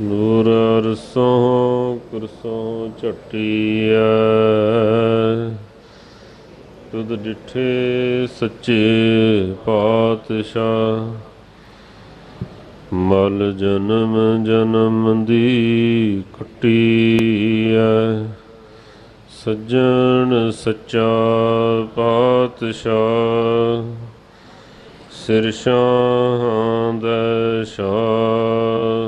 ਨੂਰ ਅਰਸੋਂ ਕੁਰਸੋਂ ਝਟੀਐ। ਤੁਧ ਡਿਠੇ ਸੱਚੇ ਪਾਤਸ਼ਾਹ, ਮਲ ਜਨਮ ਜਨਮ ਦੀ ਕਟੀਐ ਸੱਜਣ ਸੱਚਾ ਪਾਤਸ਼ਾਹ, ਸਿਰ ਸ਼ਾਹਾਂ ਦਾ ਸ਼ਾਹ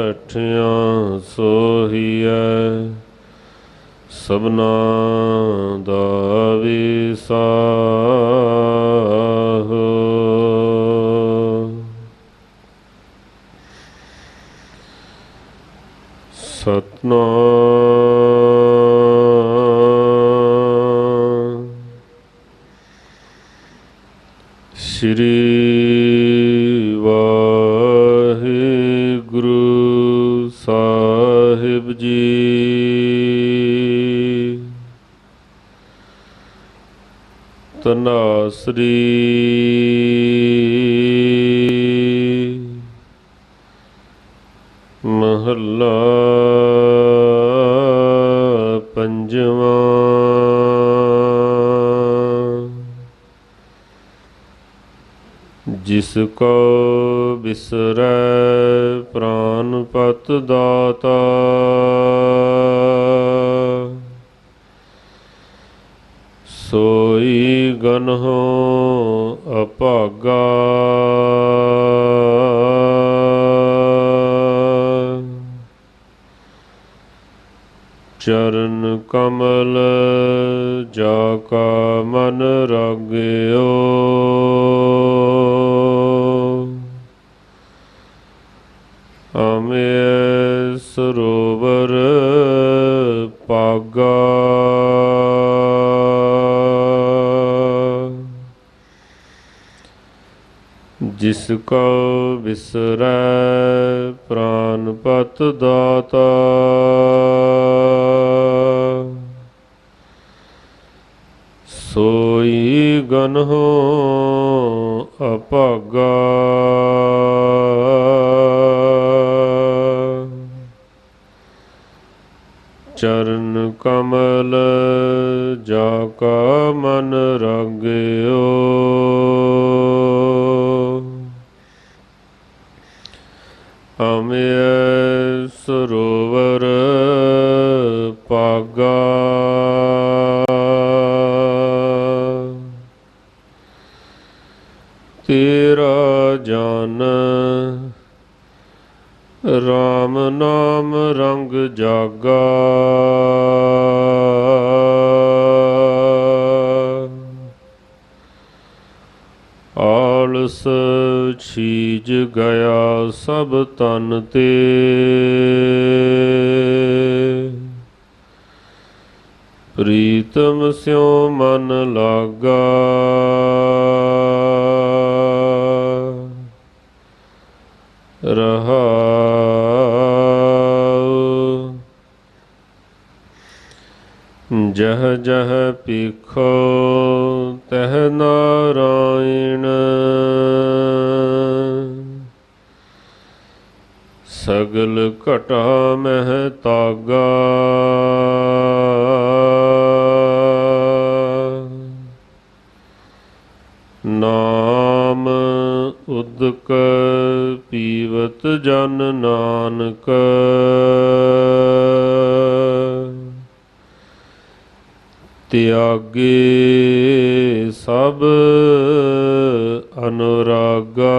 ਸਭਨਾ ਦਾ ਵਿਸਾਹ। ਸਤਨਾਮ। ਸ਼੍ਰੀ ਵਾਹਿਗੁਰੂ। ਤਨਾਸਰੀ ਮਹੱਲਾ ਪੰਜਵਾਂ। ਜਿਸ ਕੋ ਬਿਸਰੈ ਪ੍ਰਾਨ ਪਤ ਦਾਤਾ ਸੋਈ ਗਨਹੁ ਅਭਾਗਾ ਚਰਨ ਕਮਲ ਜਾ ਕਾ ਮਨ ਰਗਿਓ। ਅਮੇ ਸਰੋਵਰ ਪਾਗਾ। ਜਿਸ ਕੋ ਬਿਸਰੈ ਪ੍ਰਾਨ ਪਤ ਦਾਤਾ। ਸੋਈ ਗਨਹੁ ਅਭਾਗਾ। ਚਰਨ ਕਮਲ ਜਾ ਕਾ ਮਨ ਰੰਗਿਓ। ਅਮੇ ਸਰੋਵਰ ਪਾਗਾ। ਤੇਰਾ ਜਨ RAM ਨਾਮ ਰੰਗ ਜਾਗਾ। ਆਲਸ ਛੀਜ ਗਿਆ ਸਭ ਤਨ ਤੇ। ਪ੍ਰੀਤਮ ਸਿਉ ਮਨ ਲਾਗਾ। ਰਹਾਉ। ਜਹ ਜਹ ਪੀਖੋ ਤਹ ਨਾਰਾਇਣ ਨਾਮ ਜਨ ਨਾਨਕ। ਤਿਆਗੇ ਸਭ ਅਨੁਰਾਗਾ।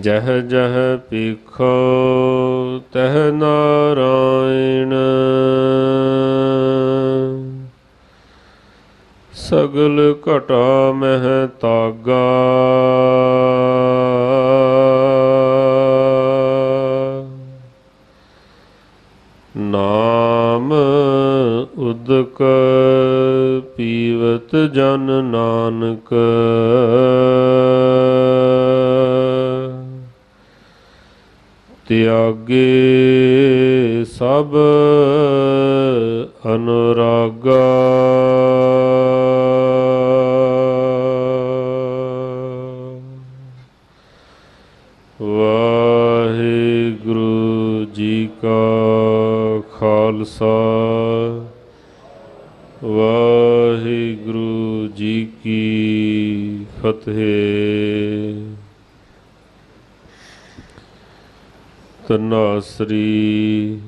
ਜਹ ਜਹ ਪੀਖੋ ਤਹ ਨਾਰਾਇਣ। ਸਗਲ ਘਟਾ ਮਹਿ ਤਾਗਾ। ਨਾਮ ਉਦਕ ਪੀਵਤ ਜਨ ਨਾਨਕ। ਤਿਆਗੇ ਸਭ ਅਨੁਰਾਗਾ। ਖਾਲਸਾ। ਵਾਹਿਗੁਰੂ ਜੀ ਕੀ ਫਤਿਹ। ਤਨਾਸਰੀ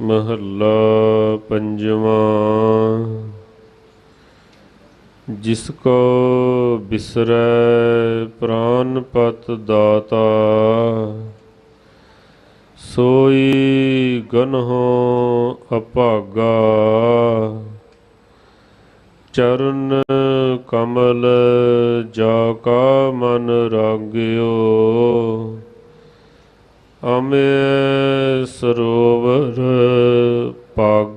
ਮਹੱਲਾ ਪੰਜਵਾਂ। ਜਿਸ ਕੋ ਬਿਸਰੈ ਪ੍ਰਾਨ ਪਤ ਦਾਤਾ ਸੋਈ ਗਨਹੁ ਅਭਾਗਾ ਚਰਨ ਕਮਲ ਜਾ ਕਾ ਮਨ ਰਾਗਿਓ ਅਮੇ ਸਰੋਵਰ ਪਾਗ